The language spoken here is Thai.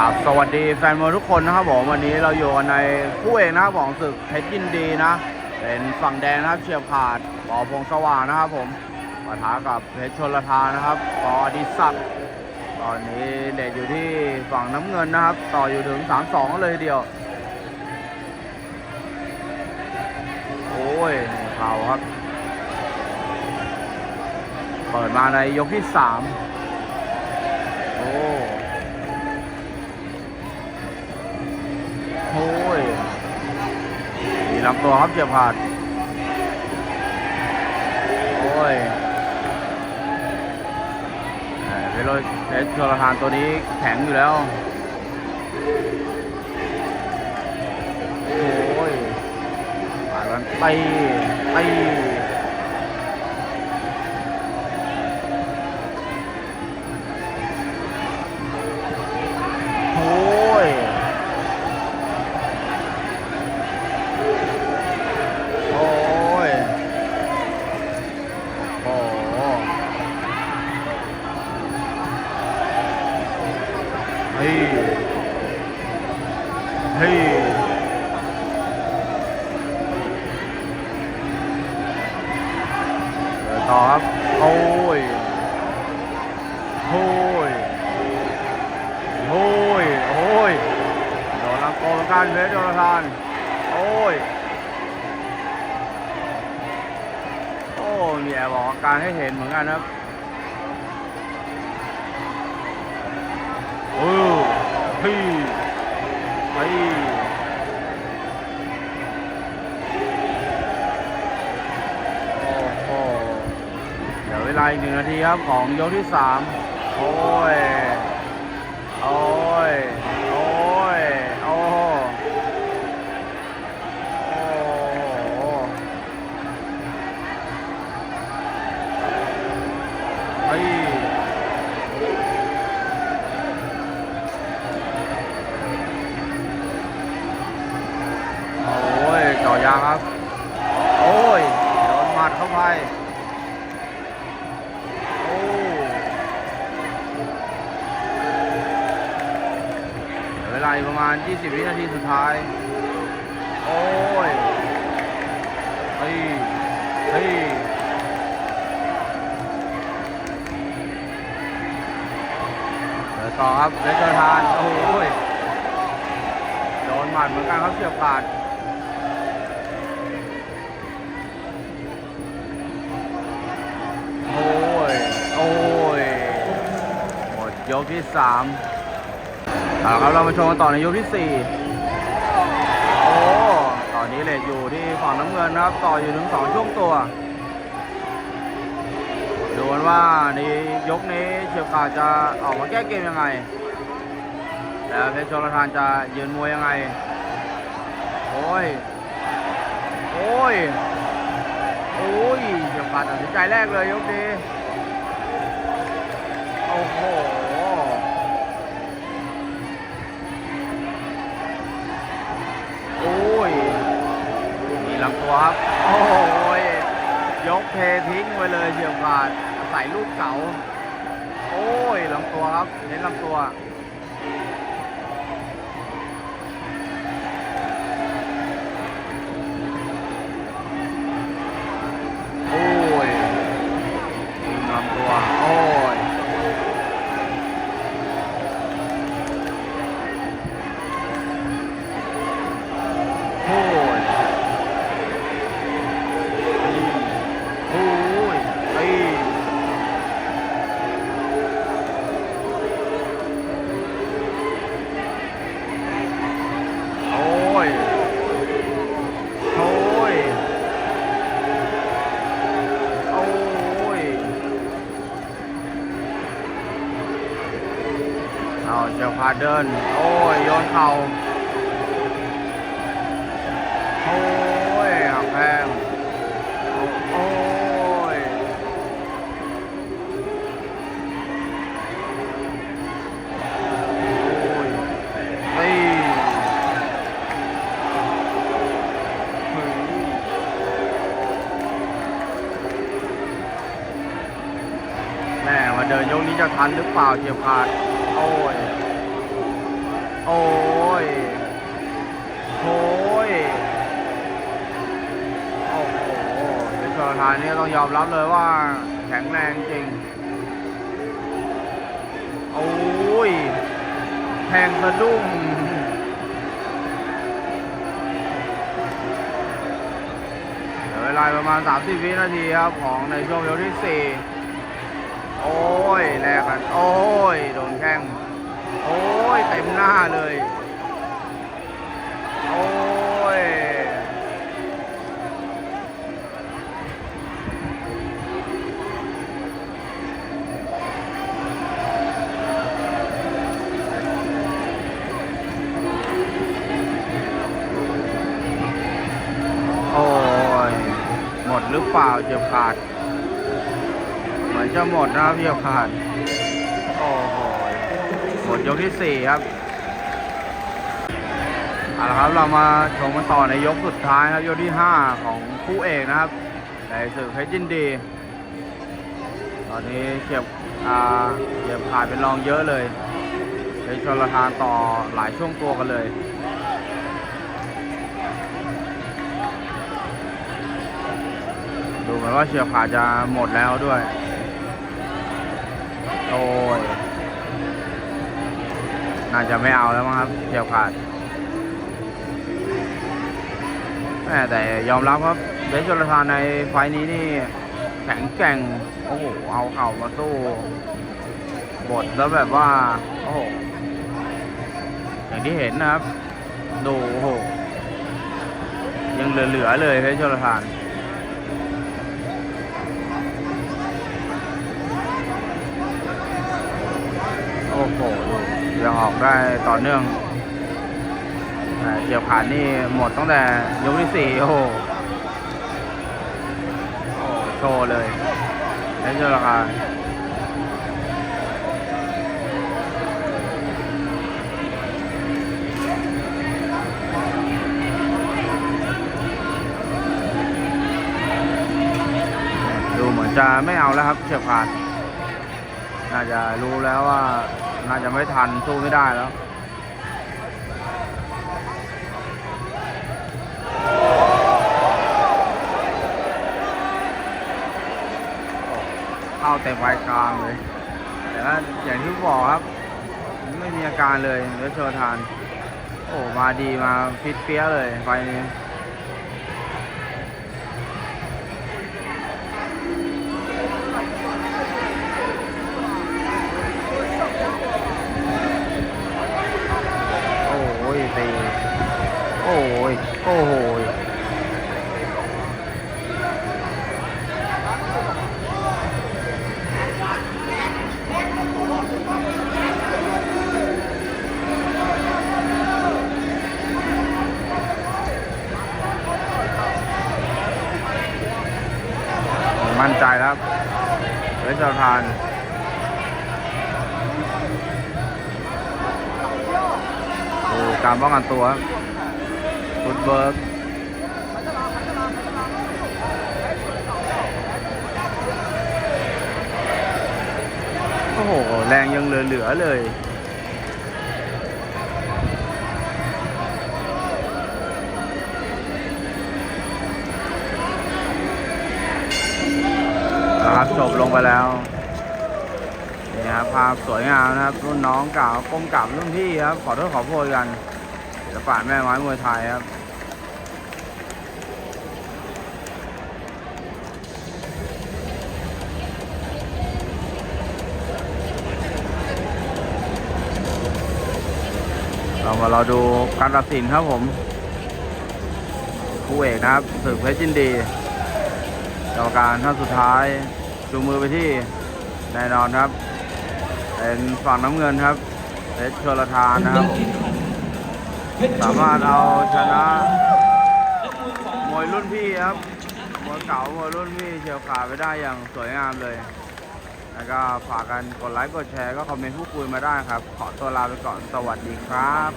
ครับสวัสดีแฟนมวยทุกคนนะครับผมวันนี้เราอยู่กันในคู่เอกนะครับของศึกเพชรยินดีนะ เป็นฝั่งแดงนะครับเฉียบขาดปอพงสว่างนะครับผมปะทะกับเพชรชนละทานนะครับปออดิศักดิ์ตอนนี้เด็ดอยู่ที่ฝั่งน้ำเงินนะครับ ต่ออยู่ถึง 3-2 เลยเดียว โอ้ยเข่าครับ เปิดมาในยกที่ 3 โอ้ โอ้ยมีลำตัวครับเจียบขาดโอ้ยเอ่อเพชรโรเพชรชลทานตัวนี้แข็งอยู่แล้ว โอ้ยปาดกันไปไป เฮ้ย เฮ้ย ต่อครับ โอ้ย โอ้ย โอ้ย โอ้ย โดนลำโกงกันเพชรโดนทาน โอ้ย โอ้ มีแอบบอกการให้เห็นเหมือนกันครับ พี่ไปโอ้โหเดี๋ยวเวลาอีกหนึ่งนาทีครับของยกที่สามโอ้ย โอ้ย โอ้ย โอ้โหโอ้ ประมาณ 20 วินาทีสุดท้าย โอ้ย เฮ้ย เฮ้ย เดี๋ยวต่อครับเลเจอร์ทาน โอ้ย โดนหมัดเหมือนกันครับเฉียบขาดโอ้ย โอ้ย หมดยกที่สาม เอาละครับเรามาชมกันต่อในยกที่สี่โอ้ ตอนนี้เลดอยู่ที่ฝั่งน้ำเงินนะครับ ต่ออยู่ถึงสองช่วงตัว ดูกันว่าในยกนี้เฉียบขาดจะออกมาแก้เกมยังไง แล้วเพชรชลทานจะยืนมวยยังไง โอ้ย โอ้ย โอ้ยเฉียบขาดตัดสินใจแรกเลยยกนี้ โอ้โห ตัวครับ โอ้ยยกเททิ้งไปเลยเฉียบขาดใส่ลูกเก่า โอ้ยลำตัวครับ เน้นลำตัวาเจ้าเดิน โอ้ย โยนเข่าโอ้ยแพงโอ้ยโอ้ยเฮ้ยเฮ้ยแม่มาเดินยกนี้จะทันหรือเปล่าเจียบขาด โอ้ย โอ้ยโอ้ยโอ้โหในชลทานนี่ต้องยอมรับเลยว่าแข็งแรงจริง โอ้ยแทงสะดุ้งเหลือเวลาประมาณ 30 วินาทีครับ ของในช่วงยกที่ 4 โอ้ยแลกกัน โอ้ย โดนแข้ง โอ้ยเต็มหน้าเลย โอ้ย โอ้ย หมดหรือเปล่าเจ็บขาด เหมือนจะหมดนะครับเจ็บขาด หมดยกที่สี่ครับเอาละครับเรามาชมกันต่อในยกสุดท้ายครับยกที่ห้าของคู่เอกนะครับในศึกเพชรยินดี ตอนนี้เฉียบอ่าเฉียบขาดเป็นรองเยอะเลยในชนละทานต่อหลายช่วงตัวกันเลยดูเหมือนว่าเฉียบขาจะหมดแล้วด้วย โอ้ย น่าจะไม่เอาแล้วมั้งครับเฉียบขาดแต่ยอมรับครับเดชชลทานในไฟล์นี้นี่แข็งแกร่ง โอ้โห เอาเข่ามาสู้บทแล้วแบบว่า โอ้โห อย่างที่เห็นนะครับ ดูโอ้โห ยังเหลือๆเลยเพชรชลทานโอ้โหดู ยังออกได้ต่อเนื่องเกี่ยวขาดนี่หมดตั้งแต่ยกที่สี่โอ้โหโชว์เลยได้เจอราคาดูเหมือนจะไม่เอาแล้วครับเฉียบขาด น่าจะรู้แล้วว่า น่าจะไม่ทันสู้ไม่ได้แล้วเข้าเต็มวัยกลางเลย แต่ว่าอย่างที่บอกครับ ไม่มีอาการเลยเดี๋ยวโชว์ทาน โอ้มาดีมาฟิตเปี้ยเลยไฟนี้ โอ้ยตี โอ้ยโอ้โหยมั่นใจแล้วครับเฮ้ยจ้าทานดูการป้องกันตัว ฟุตเบิร์กโอ้โห แรงยังเหลือๆเลยนะครับจบลงไปแล้วนี่ครับภาพสวยงามนะครับ รุ่นน้องกล่าวก้มกราบรุ่นพี่ครับ ขอโทษขอโพยกันศิลปะแม่ไม้มวยไทยครับ เราเราดูการตัดสินครับผมคู่เอกนะครับศึกเพชรยินดีกรรมการท่านสุดท้ายชูมือไปที่แน่นอนครับ เป็นฝั่งน้ำเงินครับเพชรชลทานนะครับ สามารถเอาชนะมวยรุ่นพี่ครับมวยเก่ามวยรุ่นพี่เฉียวขาไปได้อย่างสวยงามเลย แล้วก็ฝากกันกดไลค์กดแชร์ก็คอมเมนต์พูดคุยมาได้ครับ ขอตัวลาไปก่อนสวัสดีครับ